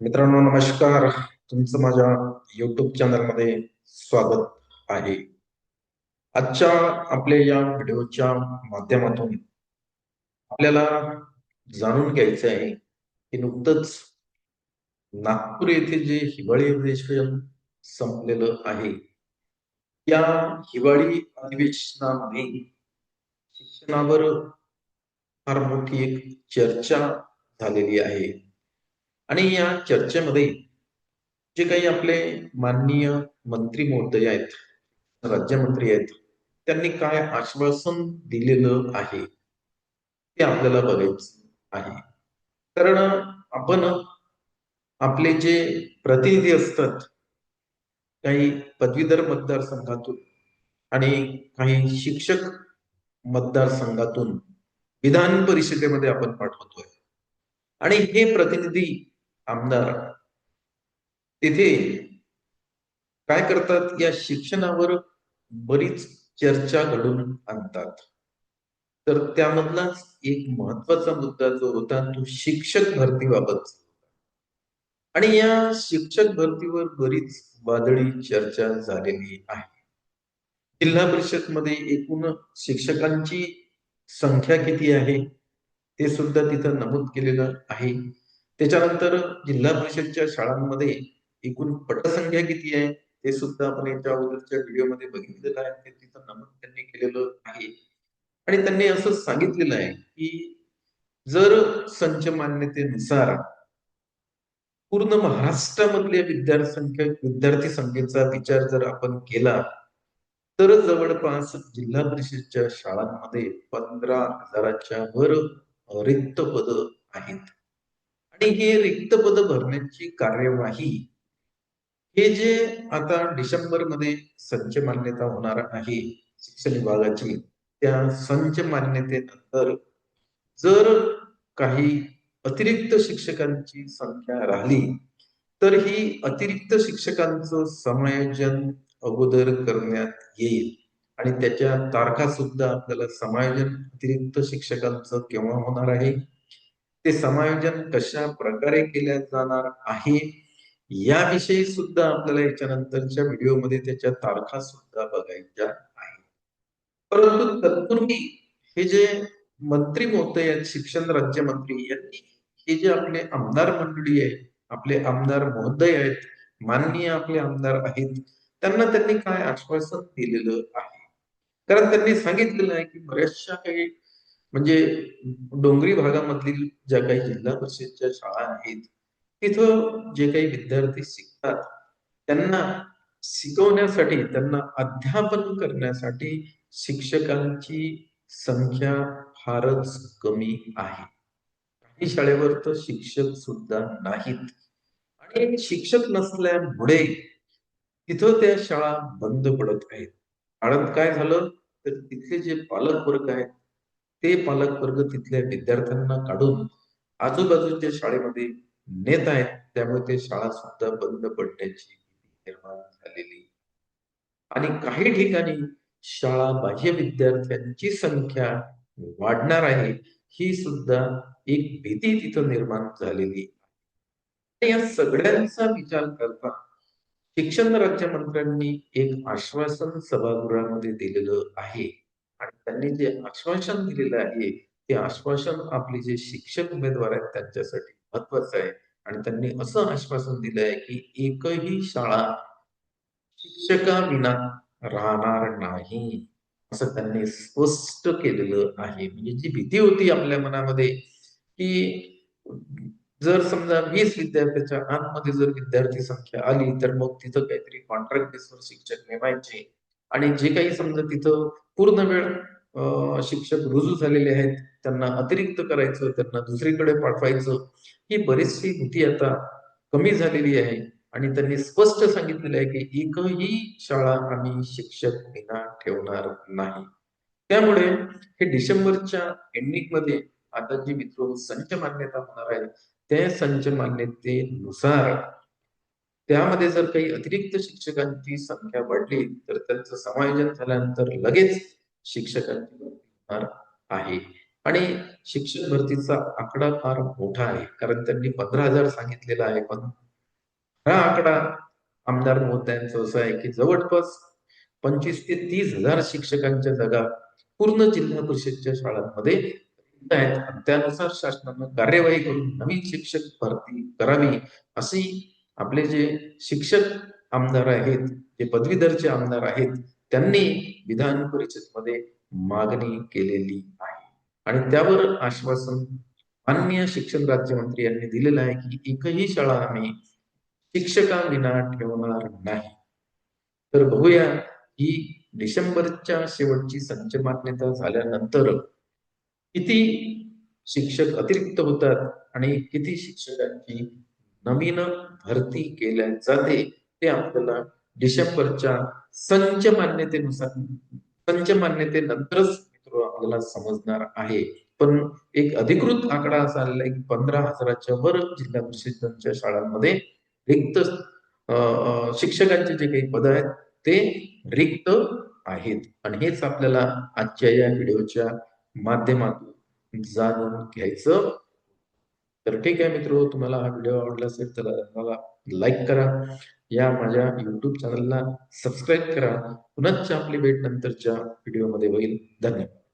मित्रांनो नमस्कार. तुमचं माझ्या युट्यूब चॅनलमध्ये स्वागत आहे. आजच्या आपल्या या व्हिडिओच्या माध्यमातून आपल्याला जाणून घ्यायचं आहे की नुकतंच नागपूर येथे जे हिवाळी अधिवेशन संपलेलं आहे या हिवाळी अधिवेशनामध्ये शिक्षणावर फार मोठी एक चर्चा झालेली आहे. आणि या चर्चेमध्ये जे काही आपले माननीय मंत्री महोदय आहेत राज्यमंत्री आहेत त्यांनी काय आश्वासन दिलेलं आहे ते आपल्याला बघायचं आहे. कारण आपण आपले जे प्रतिनिधी असतात काही पदवीधर मतदारसंघातून आणि काही शिक्षक मतदारसंघातून विधान परिषदेमध्ये आपण पाठवतोय. आणि हे प्रतिनिधी आमदार. तिथे काय करतात? या शिक्षणावर बरीच चर्चा घडून आणतात. तर त्यामधलाच एक महत्त्वाचा मुद्दा जो होता तो शिक्षक भरतीबाबत आणि या शिक्षक भरतीवर बरीच वादळी चर्चा झालेली आहे. जिल्हा परिषदमध्ये एकूण शिक्षकांची संख्या किती आहे? ते सुद्धा तिथं नमूद केलेलं आहे. त्याच्यानंतर जिल्हा परिषदच्या शाळांमध्ये एकूण पटसंख्या किती आहे ते सुद्धा आपण याच्या अगोदरच्या व्हिडिओमध्ये बघितलेलं आहे. ते तिथं नमूद त्यांनी केलेलं आहे. आणि त्यांनी असं सांगितलेलं आहे की जर संच मान्यतेनुसार पूर्ण महाराष्ट्रामधल्या विद्यार्थी विद्यार्थी संख्येचा विचार जर आपण केला तर जवळपास जिल्हा परिषदच्या शाळांमध्ये पंधरा हजाराच्या वर रिक्त पद आहेत. आणि हे रिक्त पद भरण्याची कार्यवाही हे जे आता डिसेंबरमध्ये संच मान्यता होणार आहे शिक्षण विभागाची त्या संच मान्यतेनंतर जर काही अतिरिक्त शिक्षकांची संख्या राहिली तर ही अतिरिक्त शिक्षकांचं समायोजन अगोदर करण्यात येईल. आणि त्याच्या तारखा सुद्धा आपल्याला समायोजन अतिरिक्त शिक्षकांचं केव्हा होणार आहे? ते समायोजन कशा प्रकारे केल्या जाणार आहे याविषयी सुद्धा आपल्याला याच्यानंतरच्या व्हिडिओमध्ये त्याच्या तारखा सुद्धा बघायच्या आहेत. परंतु तत्पूर्वी हे जे मंत्री महोदय आहेत शिक्षण राज्यमंत्री यांनी हे जे आपले आमदार मंडळी आहे आपले आमदार महोदय आहेत माननीय आपले आमदार आहेत त्यांना त्यांनी काय आश्वासन दिलेलं आहे? कारण त्यांनी सांगितलेलं आहे की बऱ्याचशा काही म्हणजे डोंगरी भागामधील ज्या काही जिल्हा परिषदच्या शाळा आहेत तिथं जे काही विद्यार्थी शिकतात त्यांना शिकवण्यासाठी त्यांना अध्यापन करण्यासाठी शिक्षकांची संख्या फारच कमी आहे. काही शाळेवर तर शिक्षक सुद्धा नाहीत. आणि शिक्षक नसल्यामुळे तिथं त्या शाळा बंद पडत आहेत. कारण काय झालं? तर तिथले जे पालक वर्ग आहेत ते पालक वर्ग तिथल्या विद्यार्थ्यांना काढून आजूबाजूच्या शाळेमध्ये नेत आहेत. त्यामुळे ते शाळा सुद्धा बंद पडण्याची निर्माण झालेली. आणि काही ठिकाणी शाळा बाह्य विद्यार्थ्यांची संख्या वाढणार आहे. ही सुद्धा एक भीती तिथं निर्माण झालेली या सगळ्यांचा विचार करता शिक्षण राज्यमंत्र्यांनी एक आश्वासन सभागृहामध्ये दिलेलं आहे. त्यांनी जे आश्वासन दिलेलं आहे ते आश्वासन आपले जे शिक्षक उमेदवार आहेत त्यांच्यासाठी महत्वाचं आहे. आणि त्यांनी असं आश्वासन दिलं आहे की एकही शाळा शिक्षकाविना राहणार नाही. असं त्यांनी स्पष्ट केलेलं आहे. म्हणजे जी भीती होती आपल्या मनामध्ये की जर समजा वीस विद्यार्थ्याच्या आतमध्ये जर विद्यार्थी संख्या आली तर मग तिथं काहीतरी कॉन्ट्रॅक्ट बेसवर शिक्षक नेमायचे. आणि जे काही समजा तिथं पूर्ण वेळ शिक्षक रुजू झालेले आहेत. त्यांना अतिरिक्त करायचं त्यांना दुसरीकडे पाठवायचं. ही बरीचशी भीती आता कमी झालेली आहे. आणि त्यांनी स्पष्ट सांगितलेलं आहे की एकही शाळा आम्ही शिक्षक विना ठेवणार नाही. त्यामुळे हे डिसेंबरच्या एंडिंगमध्ये आता जी मित्र संच मान्यता होणार आहे त्या संच मान्यतेनुसार त्यामध्ये जर काही अतिरिक्त शिक्षकांची संख्या वाढली तर त्यांचं समायोजन झाल्यानंतर लगेच शिक्षकांची होणार आहे. आणि शिक्षक भरतीचा आकडा फार मोठा आहे. कारण त्यांनी पंधरा हजार सांगितलेला आहे. पण हा आकडा आमदार महोदयांचं असं आहे की जवळपास पंचवीस ते तीस हजार शिक्षकांच्या जागा पूर्ण जिल्हा परिषदच्या शाळांमध्ये आहेत. त्यानुसार शासनानं कार्यवाही करून नवीन शिक्षक भरती करावी अशी आपले जे शिक्षक आमदार आहेत जे पदवीधरचे आमदार आहेत त्यांनी विधान परिषदमध्ये मागणी केलेली आहे. आणि त्यावर आश्वासन माननीय शिक्षण राज्यमंत्री यांनी दिलेलं आहे की एकही शाळा आम्ही शिक्षकांविना ठेवणार नाही. तर बघूया ही डिसेंबरच्या शेवटची संच मान्यता झाल्यानंतर किती शिक्षक अतिरिक्त होतात आणि किती शिक्षकांची नवीन भरती केल्या जाते ते आपल्याला डिसेंबरच्या संच मान्यतेनुसार संच मान्यतेनंतरच मित्र आपल्याला समजणार आहे. पण एक अधिकृत आकडा असा आलेला आहे की पंधरा हजाराच्या वर जिल्हा परिषदांच्या शाळांमध्ये रिक्त शिक्षकांचे जे काही पद आहेत ते रिक्त आहेत. आणि हेच आपल्याला आजच्या या व्हिडिओच्या माध्यमातून जाणून घ्यायचं. तर ठीक आहे मित्र तुम्हाला हा व्हिडिओ आवडला असेल तर मला लाईक करा. या माझ्या युट्यूब चॅनलला सबस्क्राईब करा. पुनश्च आपली भेट नंतरच्या व्हिडिओमध्ये होईल. धन्यवाद.